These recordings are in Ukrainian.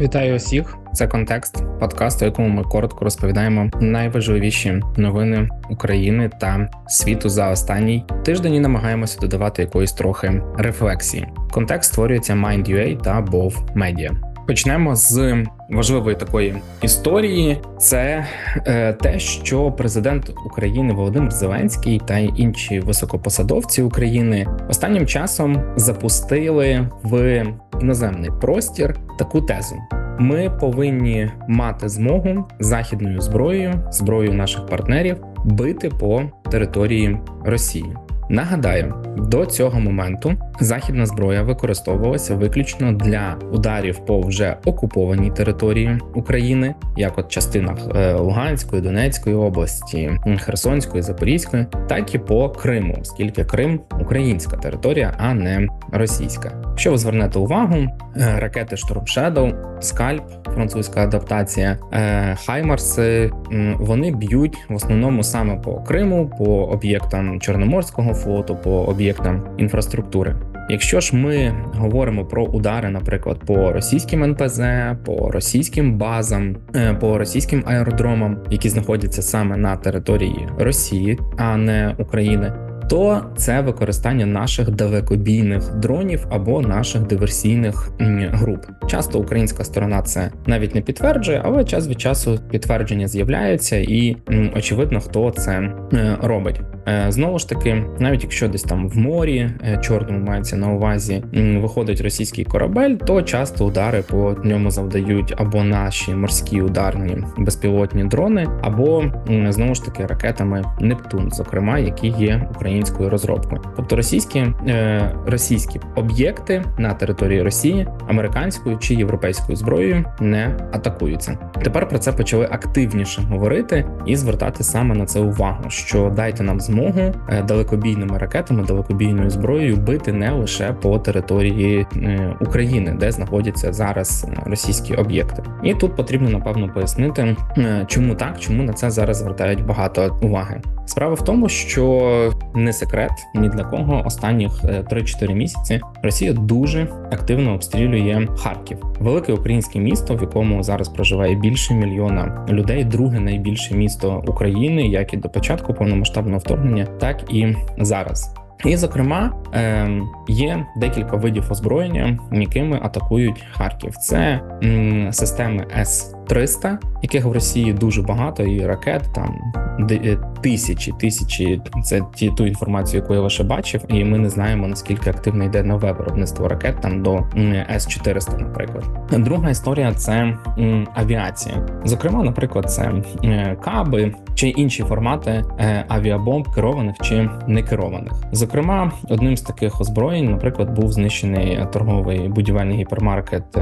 Вітаю усіх. Це контекст подкасту, у якому ми коротко розповідаємо найважливіші новини України та світу за останній тиждень і намагаємося додавати якоїсь трохи рефлексії. Контекст створюється Mind.ua та Bov Media. Почнемо з важливої такої історії. Це е, те, що президент України Володимир Зеленський та інші високопосадовці України останнім часом запустили в іноземний простір таку тезу. Ми повинні мати змогу західною зброєю, зброєю наших партнерів, бити по території Росії. Нагадаю, до цього моменту західна зброя використовувалася виключно для ударів по вже окупованій території України, як от частинах е, Луганської, Донецької області, Херсонської, Запорізької, так і по Криму, оскільки Крим українська територія, а не російська. Якщо ви звернете увагу, е, ракети Shadow, Скальп, французька адаптація, е, Хаймарси вони б'ють в основному саме по Криму, по об'єктам Чорноморського флоту, по об'єктам інфраструктури. Якщо ж ми говоримо про удари, наприклад, по російським НПЗ, по російським базам, е, по російським аеродромам, які знаходяться саме на території Росії, а не України, то це використання наших далекобійних дронів або наших диверсійних груп. Часто українська сторона це навіть не підтверджує, але час від часу підтвердження з'являються, і очевидно, хто це е, робить. Е, знову ж таки, навіть якщо десь там в морі е, чорному мається на увазі, виходить російський корабель, то часто удари по ньому завдають або наші морські ударні безпілотні дрони, або знову ж таки ракетами Нептун, зокрема, які є українською розробкою. Тобто російські е, російські об'єкти на території Росії американською чи європейською зброєю не атакуються. Тепер про це почали активніше говорити і звертати саме на це увагу, що дайте нам змогу е, далекобійними ракетами, далекобійною зброєю бити не лише по території е, України, де знаходяться зараз е, російські об'єкти. І тут потрібно напевно пояснити, чому так, чому на це зараз звертають багато уваги. Справа в тому, що не секрет ні для кого останніх 3-4 місяці Росія дуже активно обстрілює Харків, велике українське місто, в якому зараз проживає більше мільйона людей. Друге найбільше місто України, як і до початку повномасштабного вторгнення, так і зараз. І, зокрема, ем, є декілька видів озброєння, якими атакують Харків. Це системи С 300 яких в Росії дуже багато, і ракет там е, тисячі, тисячі. Це ті ту інформацію, яку я лише бачив, і ми не знаємо наскільки активно йде нове виробництво ракет там до С 400 наприклад. Друга історія це авіація. Зокрема, наприклад, це каби чи інші формати е, авіабомб, керованих чи не керованих. Зокрема, одним з таких озброєнь, наприклад, був знищений торговий будівельний гіпермаркет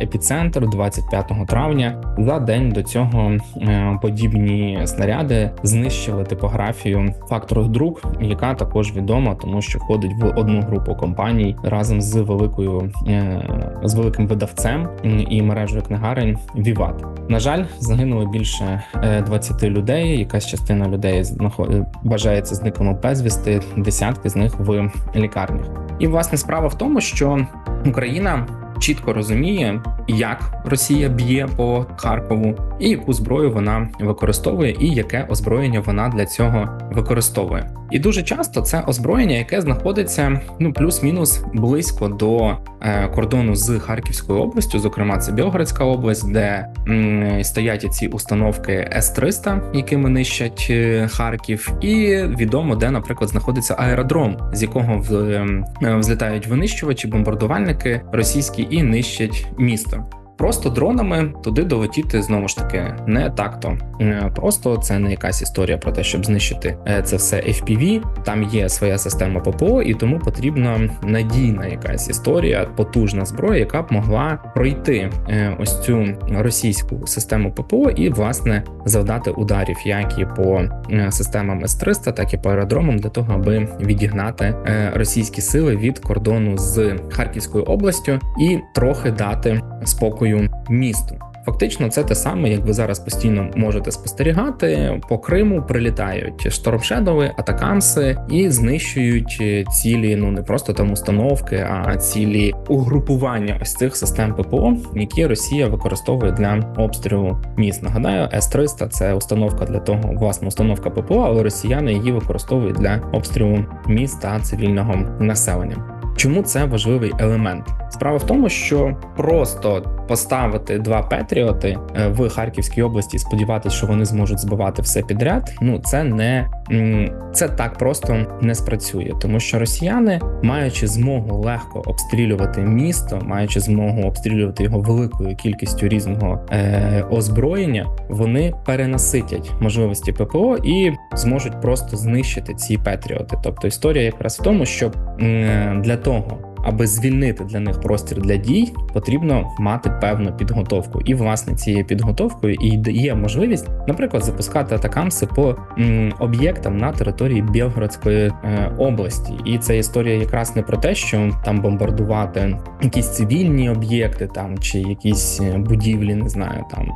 епіцентр 25 травня за день до цього е, подібні снаряди знищили типографію фактору друк, яка також відома, тому що входить в одну групу компаній разом з великою е, з великим видавцем і мережею книгарень Віват. На жаль, загинуло більше 20 е, людей. Якась частина людей вважається зниклими безвісти, десятки з них в лікарнях. І власне справа в тому, що Україна чітко розуміє, як Росія б'є по Харкову, і яку зброю вона використовує, і яке озброєння вона для цього використовує. І дуже часто це озброєння, яке знаходиться ну плюс-мінус близько до е, кордону з Харківською областю, зокрема, це Білгородська область, де м, стоять ці установки С-300, якими нищать е, Харків, і відомо, де, наприклад, знаходиться аеродром, з якого е, взлітають винищувачі, бомбардувальники російські і нищать місто. Просто дронами туди долетіти знову ж таки не так-то. Е, просто це не якась історія про те, щоб знищити е, це все FPV. Там є своя система ППО, і тому потрібна надійна якась історія, потужна зброя, яка б могла пройти е, ось цю російську систему ППО і власне завдати ударів, як і по системам С-300, так і по аеродромам, для того, аби відігнати російські сили від кордону з Харківською областю і трохи дати спокою місту. фактично це те саме, як ви зараз постійно можете спостерігати. По Криму прилітають штормшедови, атакамси і знищують цілі, ну не просто там установки, а цілі угрупування ось цих систем ППО, які Росія використовує для обстрілу міст. Нагадаю, С-300 – це установка для того, власне, установка ППО, але росіяни її використовують для обстрілу міст та цивільного населення. Чому це важливий елемент? Справа в тому, що просто поставити два Петріоти е, в Харківській області, і сподіватися, що вони зможуть збивати все підряд. Ну це не це так просто не спрацює, тому що росіяни, маючи змогу легко обстрілювати місто, маючи змогу обстрілювати його великою кількістю різного е, озброєння, вони перенаситять можливості ППО і зможуть просто знищити ці Петріоти. Тобто історія якраз в тому, що е, для того аби звільнити для них простір для дій, потрібно мати певну підготовку. І власне цією підготовкою і є можливість, наприклад, запускати атакамси по об'єктам на території Білгородської е, області. І це історія якраз не про те, що там бомбардувати якісь цивільні об'єкти, там чи якісь е, будівлі, не знаю, там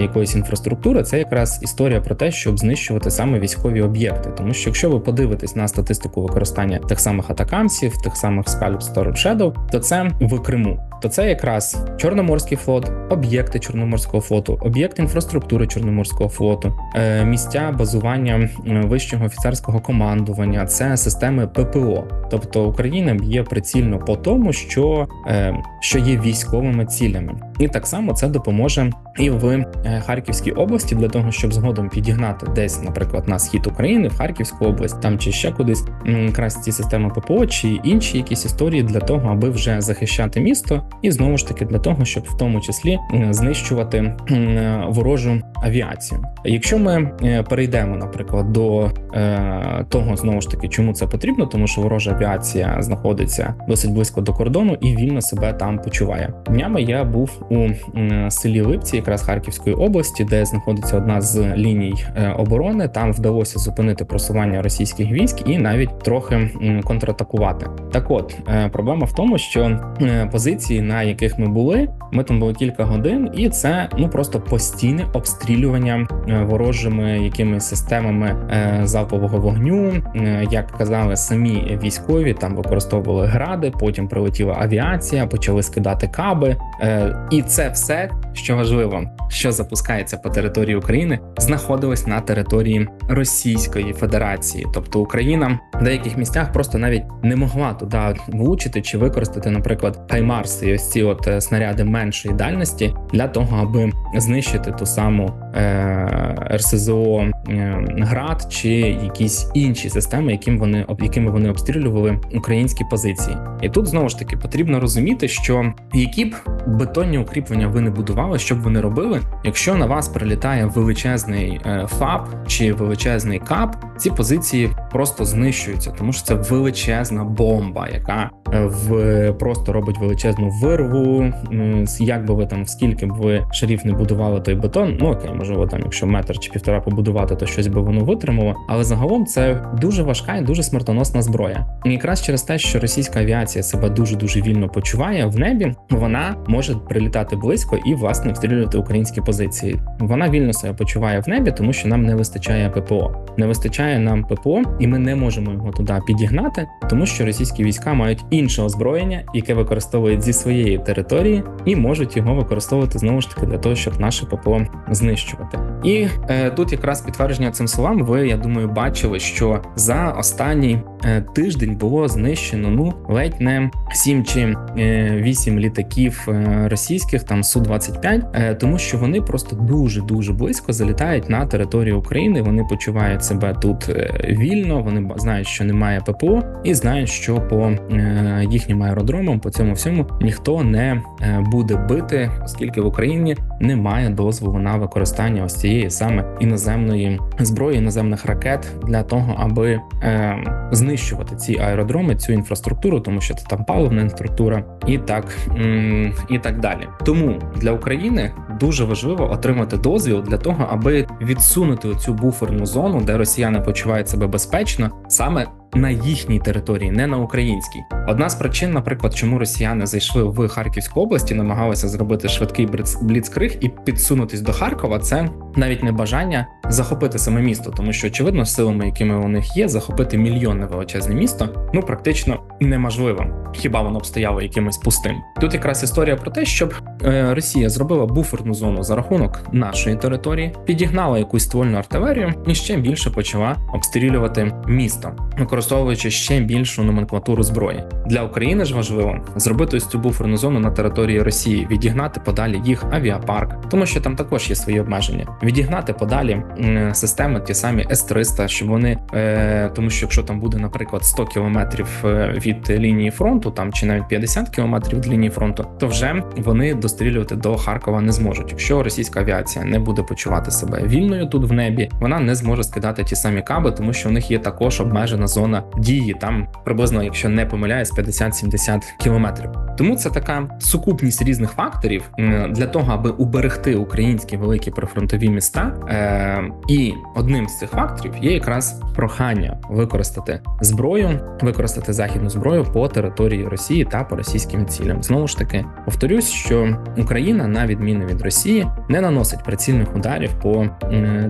якоїсь інфраструктури. Це якраз історія про те, щоб знищувати саме військові об'єкти. Тому що якщо ви подивитесь на статистику використання тих самих атакамсів, тих самих скальпс Storm Shadow, то це в Криму. То це якраз Чорноморський флот, об'єкти Чорноморського флоту, об'єкти інфраструктури Чорноморського флоту, е, місця базування вищого офіцерського командування, це системи ППО. Тобто Україна б'є прицільно по тому, що, е, що є військовими цілями, і так само це допоможе і в е, Харківській області для того, щоб згодом підігнати десь, наприклад, на схід України, в Харківську область, там чи ще кудись якраз ці системи ППО чи інші якісь історії для того, аби вже захищати місто, і знову ж таки для того, щоб в тому числі знищувати ворожу авіацію. Якщо ми е, перейдемо, наприклад, до е, того знову ж таки, чому це потрібно, тому що ворожа авіація знаходиться досить близько до кордону і вільно себе там почуває. Днями я був у селі Липці, якраз Харківської області, де знаходиться одна з ліній е, оборони. Там вдалося зупинити просування російських військ і навіть трохи контратакувати. Так, от проблема в тому, що позиції, на яких ми були, ми там були кілька годин, і це ну просто постійне обстрілювання ворожими якимись системами е, залпового вогню. Е, як казали самі військові, там використовували гради, потім прилетіла авіація, почали скидати каби, е, і це все, що важливо, що запускається по території України, знаходилось на території Російської Федерації, тобто Україна в деяких місцях просто навіть не могла туди влучити чи використати, наприклад, Хаймарс і ось ці от снаряди меншої дальності для того, аби знищити ту саму е, РСЗО е, ГРАД чи якісь інші системи, яким вони якими вони обстрілювали українські позиції. І тут знову ж таки потрібно розуміти, що які б бетонні укріплення ви не будували, що б ви не робили, якщо на вас прилітає величезний ФАБ ФАП чи величезний КАП, ці позиції просто знищуються, тому що це величезна бомба, яка е, в просто робить величезну вирву. Як би ви там, скільки б ви шарів не будували той бетон, ну окей, можливо, там, якщо метр чи півтора побудувати, то щось би воно витримало. Але загалом це дуже важка і дуже смертоносна зброя. І якраз через те, що російська авіація себе дуже дуже вільно почуває в небі, вона може прилітати близько і власне обстрілювати українські позиції. Вона вільно себе почуває в небі, тому що нам не вистачає ППО. Не вистачає нам ППО, і ми не можемо його туди підігнати, тому що російські війська мають інше озброєння, яке використовують зі своєї території, і можуть його використовувати знову ж таки для того, щоб наше ППО знищувати. І е, тут якраз підтвердження цим словам, ви я думаю, бачили, що за останній е, тиждень було знищено ну ледь не 7 чи е, 8 літаків е, російських, там су 25 е, тому що вони просто дуже дуже близько залітають на територію України. Вони почувають себе тут е, вільно. Вони знають, що немає ППО, і знають, що по е, їхнім аеродромам по цьому всьому ніхто не е, буде бити, оскільки в Україні немає дозволу на використання ось цієї саме іноземної зброї, іноземних ракет для того, аби знищувати ці аеродроми, цю інфраструктуру, тому що це там паливна інфраструктура, і так і так далі. Тому для України дуже важливо отримати дозвіл для того, аби відсунути цю буферну зону, де росіяни почувають себе безпечно, саме на їхній території, не на українській. Одна з причин, наприклад, чому росіяни зайшли в Харківську область і намагалися зробити швидкий бліц- бліцкриг і підсунутись до Харкова, це навіть не бажання захопити саме місто, тому що очевидно, силами, якими у них є, захопити мільйонне величезне місто, ну практично неможливо. Хіба воно б стояло якимось пустим? Тут якраз історія про те, щоб е, Росія зробила буферну зону за рахунок нашої території, підігнала якусь ствольну артилерію і ще більше почала обстрілювати місто, використовуючи ще більшу номенклатуру зброї. Для України ж важливо зробити ось цю буферну зону на території Росії, відігнати подалі їх авіапарк, тому що там також є свої обмеження. Відігнати подалі системи, ті самі С-300, щоб вони, е, тому що якщо там буде, наприклад, 100 кілометрів е, від лінії фронту, там чи навіть 50 кілометрів від лінії фронту, то вже вони дострілювати до Харкова не зможуть. Якщо російська авіація не буде почувати себе вільною тут в небі, вона не зможе скидати ті самі каби, тому що в них є також обмежена зона дії. Там приблизно, якщо не помиляюсь, 50-70 кілометрів. Тому це така сукупність різних факторів для того, аби уберегти українські великі прифронтові міста. Е, і одним з цих факторів є якраз прохання використати зброю, використати західну зброю по території Росії та по російським цілям. Знову ж таки, повторюсь, що Україна, на відміну від Росії, не наносить прицільних ударів по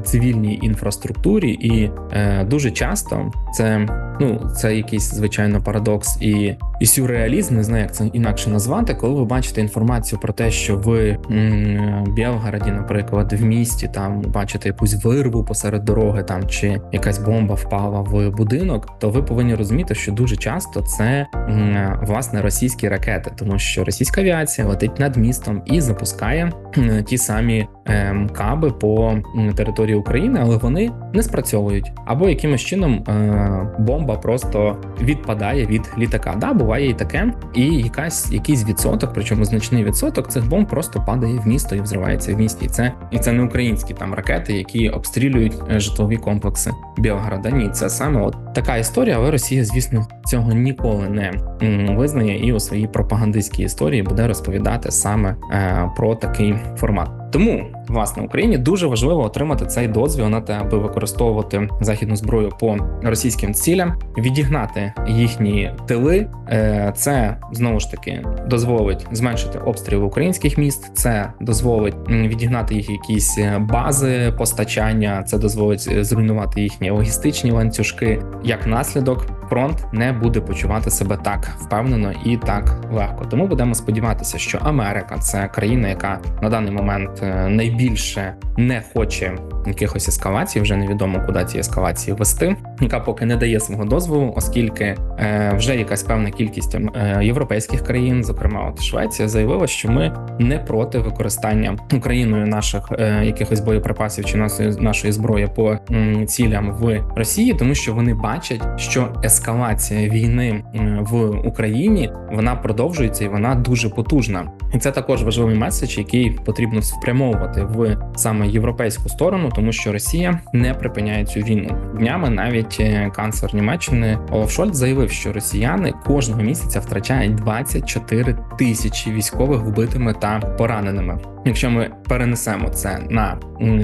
цивільній інфраструктурі, і е, дуже часто це ну це якийсь звичайно парадокс і, і сюрреалізм, не знаю, як це інакше назвати, коли ви бачите інформацію про те, що ви м, в Білгороді, наприклад, в місті там бачите якусь вирву посеред дороги, там чи якась бомба впала в будинок, то ви повинні розуміти, що дуже часто це м, власне російські ракети, тому що російська авіація летить над містом і запускає м, ті самі ем, каби по м, території України, але вони не спрацьовують. Або якимось чином е, бомба просто відпадає від літака. Да, буває і таке, і якась якийсь відсоток, причому значний відсоток цих бомб просто падає в місто і взривається в місті. І це і це не українські там ракети, які обстрілюють е, житлові комплекси Білгорода. Ні, це саме от така історія, але Росія, звісно, цього ніколи не визнає і у своїй пропагандистській історії буде розповідати саме е, про такий формат. Тому власне Україні дуже важливо отримати цей дозвіл на те, аби використовувати західну зброю по російським цілям, відігнати їхні тили. Е, Це знову ж таки дозволить зменшити обстріли українських міст. Це дозволить відігнати їх якісь е, бази постачання. Це дозволить е, зруйнувати їхні логістичні ланцюжки. Як наслідок, фронт не буде почувати себе так впевнено і так легко. Тому будемо сподіватися, що Америка це країна, яка на даний момент е, найбільше не хоче якихось ескалацій. Вже невідомо, куди ці ескалації вести, яка поки не дає свого дозволу, оскільки вже якась певна кількість е, європейських країн, зокрема от Швеція, заявила, що ми не проти використання Україною наших е, якихось боєприпасів чи нашої, нашої зброї по цілям в Росії, тому що вони бачать, що ескалація війни в Україні вона продовжується і вона дуже потужна. І це також важливий меседж, який потрібно спрямовувати в саме європейську сторону, тому що Росія не припиняє цю війну. Днями навіть е, канцлер Німеччини Олаф Шольц заявив, що росіяни кожного місяця втрачають 24 тисячі військових вбитими та пораненими. Якщо ми перенесемо це на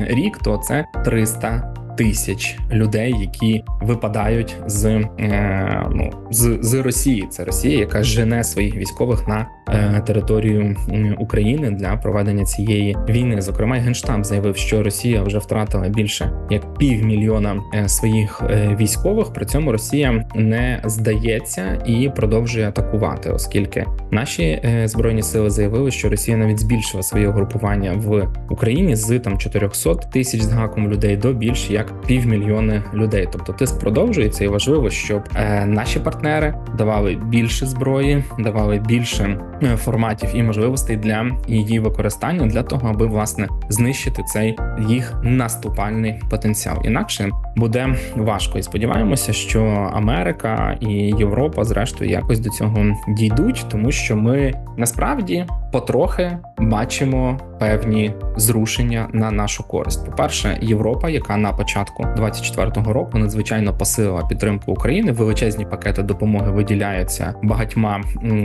рік, то це 300 тисяч людей, які випадають з, е, ну, з, з Росії. Це Росія, яка жене своїх військових на е, територію України для проведення цієї війни. Зокрема, генштаб заявив, що Росія вже втратила більше як півмільйона е, своїх е, військових. При цьому Росія не здається і продовжує атакувати, оскільки наші е, збройні сили заявили, що Росія навіть збільшила своє угрупування в Україні з там 400 тисяч з гаком людей до більш як півмільйони людей. Тобто тиск продовжується, і важливо, щоб е, наші партнери давали більше зброї, давали більше е, форматів і можливостей для її використання для того, аби власне знищити цей їх наступальний потенціал. Інакше буде важко. І сподіваємося, що Америка і Європа, зрештою, якось до цього дійдуть, тому що ми насправді потрохи бачимо певні зрушення на нашу користь. По перше, Європа, яка на початку 24-го року надзвичайно посилила підтримку України. Величезні пакети допомоги виділяються багатьма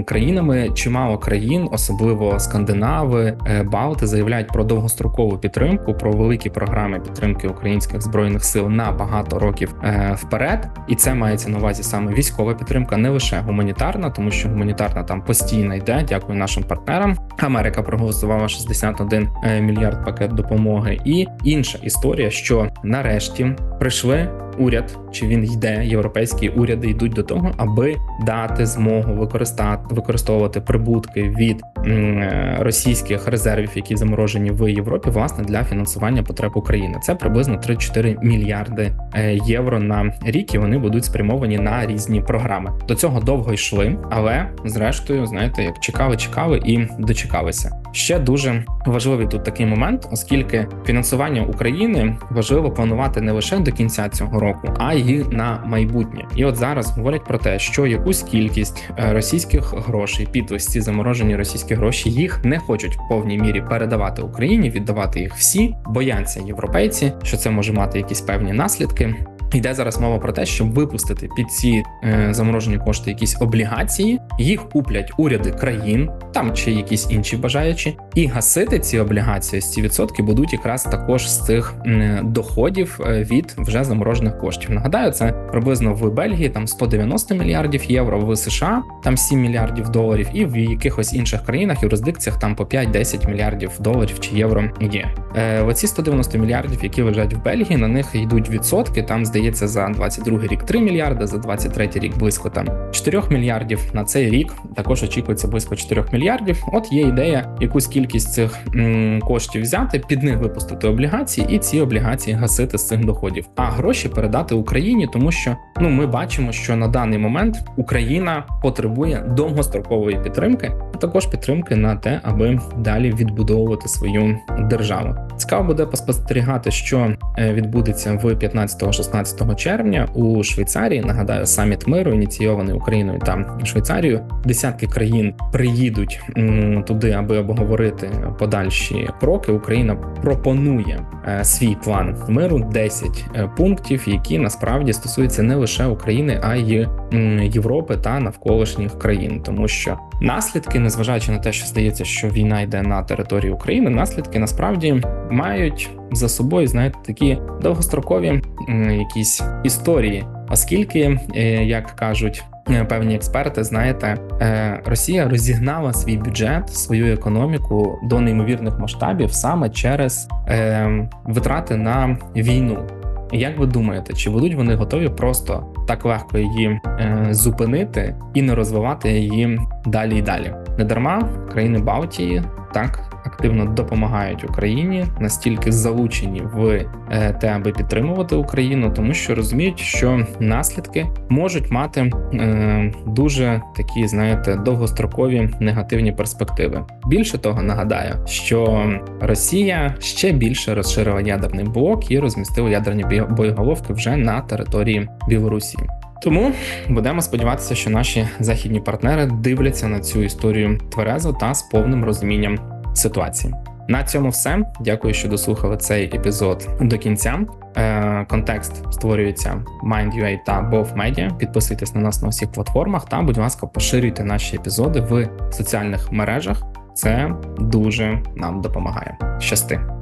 країнами. Чимало країн, особливо скандинави, е, Балти, заявляють про довгострокову підтримку, про великі програми підтримки українських збройних сил на багато років е, вперед. І це мається на увазі саме військова підтримка, не лише гуманітарна, тому що гуманітарна там постійно йде. Дякую нашим партнерам. Америка проголосувала 61 е, мільярд пакет допомоги. І інша історія, що нарешті прийшли уряд, чи він йде, європейські уряди йдуть до того, аби дати змогу використати використовувати прибутки від е, російських резервів, які заморожені в Європі, власне для фінансування потреб України. Це приблизно 3-4 мільярди е, євро на рік, і вони будуть спрямовані на різні програми. До цього довго йшли, але зрештою, знаєте, як чекали, чекали і дочекалися. Ще дуже важливий тут такий момент, оскільки фінансування України важливо планувати не лише до кінця цього року, а й на майбутнє. І от зараз говорять про те, що якусь кількість е, російських грошей під заморожені російські гроші їх не хочуть в повній мірі передавати Україні, віддавати їх всі, бояться європейці, що це може мати якісь певні наслідки. Йде зараз мова про те, щоб випустити під ці е, заморожені кошти якісь облігації, їх куплять уряди країн, там чи якісь інші бажаючі, і гасити ці облігації з ці відсотки будуть якраз також з цих м, доходів е, від вже заморожених коштів. Нагадаю, це приблизно в Бельгії там 190 мільярдів євро, в США там 7 мільярдів доларів, і в якихось інших країнах юрисдикціях там по 5-10 мільярдів доларів чи євро є. Е, оці 190 мільярдів, які лежать в Бельгії, на них йдуть відсотки. Там здається за 22 рік 3 мільярди, за 23 рік близько там 4 мільярдів. На цей рік також очікується близько 4 мільярдів. От є ідея якусь кількість цих м, коштів взяти, під них випустити облігації, і ці облігації гасити з цих доходів, а гроші передати Україні, тому що ну ми бачимо, що на даний момент Україна потребує довгострокової підтримки, а також підтримки на те, аби далі відбудовувати свою державу. Цікаво буде поспостерігати, що е, відбудеться в 15-16 червня у Швейцарії. Нагадаю, саміт миру ініційований Україною та Швейцарією. Десятки країн приїдуть туди, аби обговорити подальші кроки. Україна пропонує е, свій план миру 10 е, пунктів, які насправді стосуються не лише України, а й Європи та навколишніх країн, тому що наслідки, незважаючи на те, що здається, що війна йде на території України, наслідки насправді мають за собою, знаєте, такі довгострокові якісь історії, оскільки, е, як кажуть. е, Певні експерти, знаєте, е, Росія розігнала свій бюджет, свою економіку до неймовірних масштабів саме через витрати на війну. Як ви думаєте, чи будуть вони готові просто так легко її е, зупинити і не розвивати її далі і далі? Не дарма країни Балтії так активно допомагають Україні, настільки залучені в е, те, аби підтримувати Україну, тому що розуміють, що наслідки можуть мати е, дуже такі, знаєте, довгострокові негативні перспективи. Більше того, нагадаю, що Росія ще більше розширила ядерний блок і розмістила ядерні боєголовки вже на території Білорусі. Тому будемо сподіватися, що наші західні партнери дивляться на цю історію тверезо та з повним розумінням ситуації. На цьому все. Дякую, що дослухали цей епізод до кінця. Е, контекст створюється Mind.ua та Bov Media. Підписуйтесь на нас на усіх платформах та, будь ласка, поширюйте наші епізоди в соціальних мережах. Це дуже нам допомагає. Щасти!